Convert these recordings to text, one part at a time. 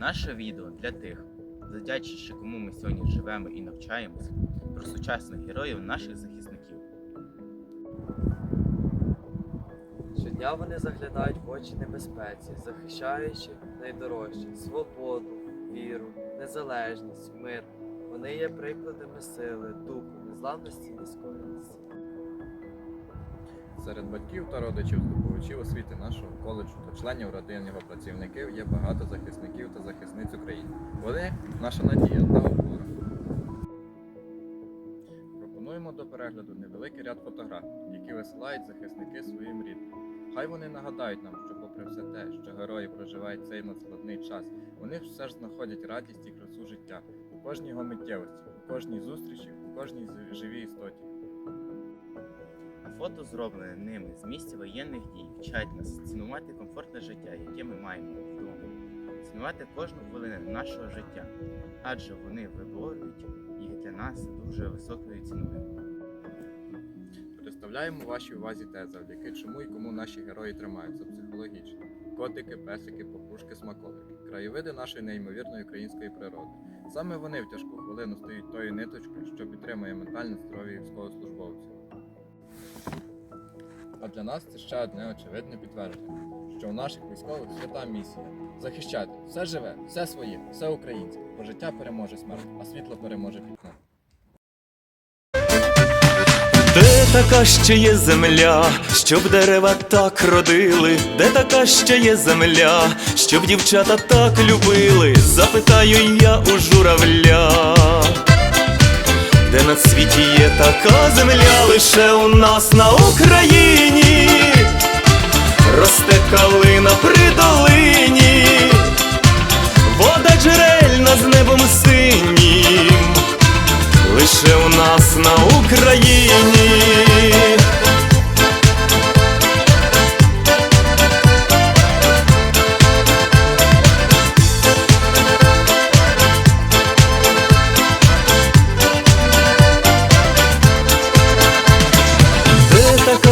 Наше відео для тих, завдячуючи кому ми сьогодні живемо і навчаємося, про сучасних героїв наших захисників. Щодня вони заглядають в очі небезпеці, захищаючи найдорожче свободу, віру, незалежність, мир. Вони є прикладами сили, духу, незламності і нескореності. Серед батьків та родичів здобувачів освіти нашого коледжу та членів родин його працівників є багато захисників та захисниць України. Вони наша надія та опора. Пропонуємо до перегляду невеликий ряд фотографій, які висилають захисники своїм рідним. Хай вони нагадають нам, що попри все те, що герої проживають цей надскладний час, вони все ж знаходять радість і красу життя у кожній його миттєвості, у кожній зустрічі, у кожній живій істоті. Фото, зроблене ними з місця воєнних дій, вчать нас цінувати комфортне життя, яке ми маємо вдома, цінувати кожну хвилину нашого життя, адже вони виборюють їх для нас дуже високою ціною. Представляємо вашій увазі те, завдяки чому і кому наші герої тримаються психологічно. Котики, песики, папушки, смаколики, краєвиди нашої неймовірної української природи. Саме вони в тяжку хвилину стають тою ниточкою, що підтримує ментальне здоров'я військовослужбовців. А для нас це ще одне очевидне підтвердження, що у наших військових свята місія захищати все живе, все своє, все українське, бо життя переможе смерть, а світло переможе пітьму. Де така ще є земля, щоб дерева так родили? Де така ще є земля, щоб дівчата так любили? Запитаю я у журавля. Світі є така земля, лише у нас на Україні. Росте калина при долині,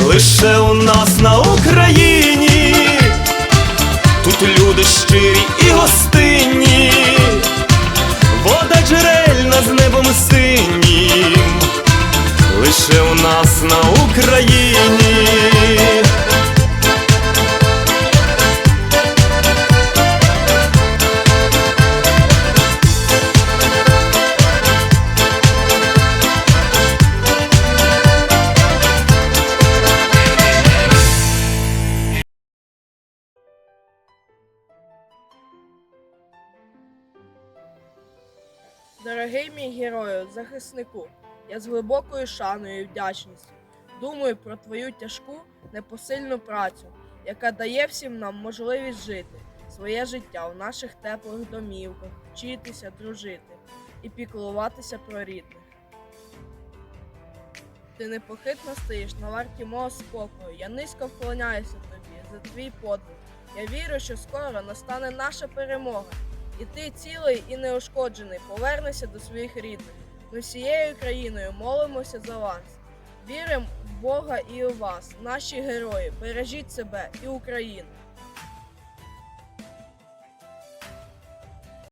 Лише у нас на Україні. Тут люди щирі і гостинні, вода джерельна з небом синім, лише у нас на Україні. Дорогий мій герою, захиснику, я з глибокою шаною і вдячністю думаю про твою тяжку, непосильну працю, яка дає всім нам можливість жити своє життя у наших теплих домівках, вчитися, дружити і піклуватися про рідних. Ти непохитно стоїш на варті мого спокою. Я низько вклоняюся тобі за твій подвиг. Я вірю, що скоро настане наша перемога, і ти цілий і неушкоджений повернешся до своїх рідних. Ми всією країною молимося за вас. Віримо в Бога і у вас, наші герої. Бережіть себе і Україну.